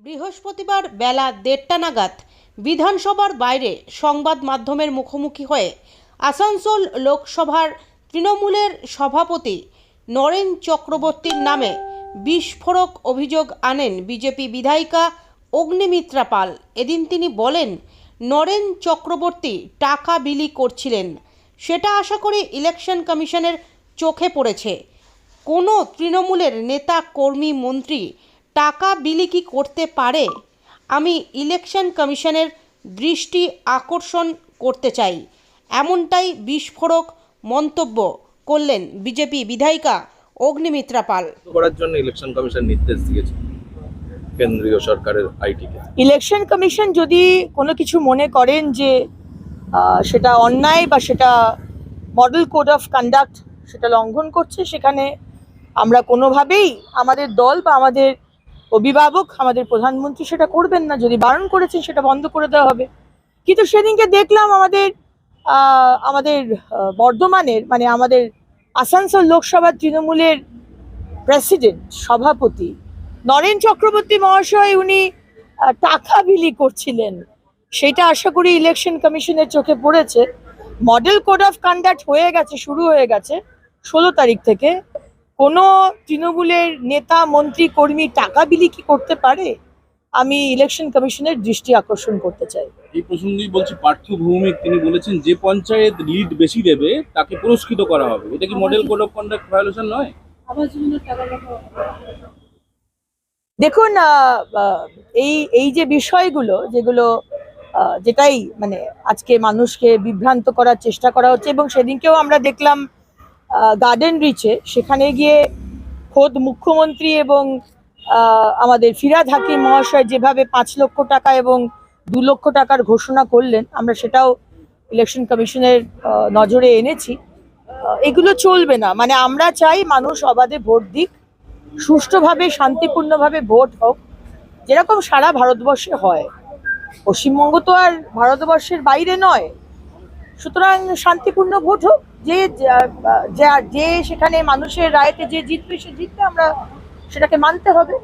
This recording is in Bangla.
বৃহস্পতিবার বেলা দেড়টা নাগাদ বিধানসভার বাইরে সংবাদ মাধ্যমের মুখোমুখি হয়ে আসানসোল লোকসভার তৃণমূলের সভাপতি নরেন চক্রবর্তীর নামে বিস্ফোরক অভিযোগ আনেন বিজেপি বিধায়িকা অগ্নিমিত্রা পাল। এদিন তিনি বলেন, নরেন চক্রবর্তী টাকা বিলি করছিলেন। সেটা আশা করি ইলেকশন কমিশনের চোখে পড়েছে। কোনো তৃণমূলের নেতা, কর্মী, মন্ত্রী টাকা বিলি কি করতে পারে? আমি ইলেকশন কমিশনের দৃষ্টি আকর্ষণ করতে চাই। এমনটাই বিস্ফোরক মন্তব্য করলেন বিজেপি বিধায়িকা অগ্নিমিত্রা পাল। করার জন্য ইলেকশন কমিশন নির্দেশ দিয়েছে কেন্দ্রীয় সরকারের আইটিকে? ইলেকশন কমিশন যদি কোনো কিছু মনে করেন যে সেটা অন্যায় বা সেটা মডেল কোড অফ কন্ডাক্ট সেটা লঙ্ঘন করছে সেখানে আমরা কোনোভাবেই আমাদের দল বা আমাদের অভিভাবক আমাদের প্রধানমন্ত্রী সেটা করবেন না, যদি বারণ করেছেন সেটা বন্ধ করে দেওয়া হবে। কিন্তু সেদিনকে দেখলাম আমাদের আমাদের বর্ধমানের মানে আমাদের আসানসোল লোকসভার তৃণমূলের প্রেসিডেন্ট, সভাপতি নরেন চক্রবর্তী মহাশয় উনি টাকা বিলি করছিলেন। সেটা আশা করি ইলেকশন কমিশনের চোখে পড়েছে। মডেল কোড অফ কন্ডাক্ট হয়ে গেছে, শুরু হয়ে গেছে ষোলো তারিখ থেকে। কোনো তৃণমূলের নেতা মন্ত্রী কর্মী টাকা বিলি কি করতে পারে? আমি ইলেকশন কমিশনের দৃষ্টি আকর্ষণ করতে চাই। এই প্রসঙ্গেই বলছি পার্থ ভৌমিক তিনি বলেছেন যে পঞ্চায়েত লিড বেশি দেবে তাকে পুরস্কৃত করা হবে। এটা কি model code of conduct violation নয়? দেখুন এই এই যে বিষয়গুলো যেগুলো আহ, যেটাই মানে আজকে মানুষকে বিভ্রান্ত করার চেষ্টা করা হচ্ছে এবং সেদিনকেও আমরা দেখলাম গার্ডেন রিচে সেখানে গিয়ে খোদ মুখ্যমন্ত্রী এবং আমাদের ফিরাদ হাকিম মহাশয় যেভাবে পাঁচ লক্ষ টাকা এবং দু লক্ষ টাকার ঘোষণা করলেন, আমরা সেটাও ইলেকশন কমিশনের নজরে এনেছি। এগুলো চলবে না। মানে আমরা চাই মানুষ অবাধে ভোট দিক, সুষ্ঠুভাবে, শান্তিপূর্ণভাবে ভোট হোক, যেরকম সারা ভারতবর্ষে হয়। পশ্চিমবঙ্গ তো আর ভারতবর্ষের বাইরে নয়। সুতরাং শান্তিপূর্ণ ভোট হোক, যে, যা- সেখানে মানুষের রায়তে যে জিতবে, সে জিতবে, আমরা সেটাকে মানতে হবে।